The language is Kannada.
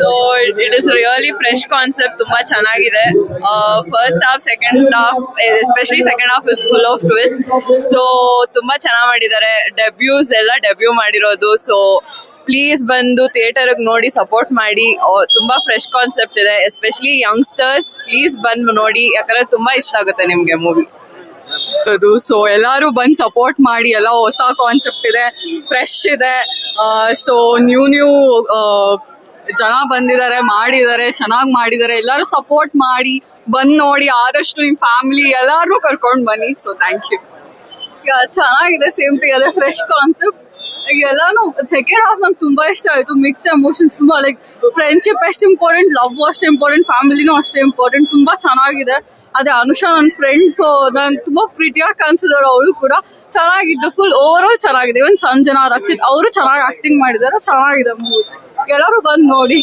So it is really fresh concept ತುಂಬಾ ಚೆನ್ನಾಗಿದೆ. First half second half especially second half is full of twist so ತುಂಬಾ ಚೆನ್ನಾಗಿ ಮಾಡಿದ್ದಾರೆ. ಡೆಬ್ಯೂಸ್ ಎಲ್ಲ ಡೆಬ್ಯೂ ಮಾಡಿರೋದು. ಸೊ ಪ್ಲೀಸ್ ಬಂದು ಥಿಯೇಟರ್ ನೋಡಿ ಸಪೋರ್ಟ್ ಮಾಡಿ. ತುಂಬಾ ಫ್ರೆಶ್ ಕಾನ್ಸೆಪ್ಟ್ ಇದೆ. ಎಸ್ಪೆಷಲಿ ಯಂಗ್ಸ್ಟರ್ಸ್ ಪ್ಲೀಸ್ ಬಂದು ನೋಡಿ. ಯಾಕಂದ್ರೆ ತುಂಬಾ ಇಷ್ಟ ಆಗುತ್ತೆ ನಿಮ್ಗೆ ಮೂವಿ ಅದು ಸೊ ಎಲ್ಲಾರು ಬಂದು ಸಪೋರ್ಟ್ ಮಾಡಿ. ಎಲ್ಲ ಹೊಸ ಕಾನ್ಸೆಪ್ಟ್ ಇದೆ. ಫ್ರೆಶ್ ಇದೆ. ಸೊ ನ್ಯೂ ನ್ಯೂ ಜನ ಬಂದಿದ್ದಾರೆ, ಮಾಡಿದ್ದಾರೆ, ಚೆನ್ನಾಗಿ ಮಾಡಿದ್ದಾರೆ, ಎಲ್ಲರೂ ಸಪೋರ್ಟ್ ಮಾಡಿ, ಬಂದ್ ನೋಡಿ, ಆದಷ್ಟು ನಿಮ್ ಫ್ಯಾಮಿಲಿ ಎಲ್ಲಾರು ಕರ್ಕೊಂಡ್ ಬನ್ನಿ. ಸೊ ಥ್ಯಾಂಕ್ ಯು ಚೆನ್ನಾಗಿದೆ ಸೇಮ್ ಟಿ ಅದೇ ಫ್ರೆಶ್ ಕಾನ್ಸೆಪ್ಟ್ ಎಲ್ಲಾನು ಸೆಕೆಂಡ್ ಹಾಫ್ ನಂಗೆ ತುಂಬಾ ಇಷ್ಟ ಆಯ್ತು ಮಿಕ್ಸ್ ಎಮೋಷನ್ಸ್ ತುಂಬಾ ಲೈಕ್ ಫ್ರೆಂಡ್ಶಿಪ್ ಎಷ್ಟು ಇಂಪಾರ್ಟೆಂಟ್ ಲವ್ ಅಷ್ಟೇ ಇಂಪಾರ್ಟೆಂಟ್ ಫ್ಯಾಮಿಲಿನೂ ಅಷ್ಟೇ ಇಂಪಾರ್ಟೆಂಟ್ ತುಂಬಾ ಚೆನ್ನಾಗಿದೆ. ಅದೇ ಅನುಷಾ ನನ್ನ ಫ್ರೆಂಡ್ ಸೊ ನಾನು ತುಂಬಾ ಪ್ರೀತಿಯಾಗಿ ಕಾಣಿಸಿದಾರೆ ಅವಳು ಕೂಡ ಚೆನ್ನಾಗಿದ್ದು ಫುಲ್ ಓವರ್ ಆಲ್ ಚೆನ್ನಾಗಿದೆ. ಇವನ್ ಸಂಜನಾ, ರಕ್ಷಿತ್, ಅವರು ಚೆನ್ನಾಗಿ ಆಕ್ಟಿಂಗ್ ಮಾಡಿದ್ದಾರೆ ಚೆನ್ನಾಗಿದೆ ಮೂವಿ ಎಲ್ಲರೂ ಬಂದು ನೋಡಿ.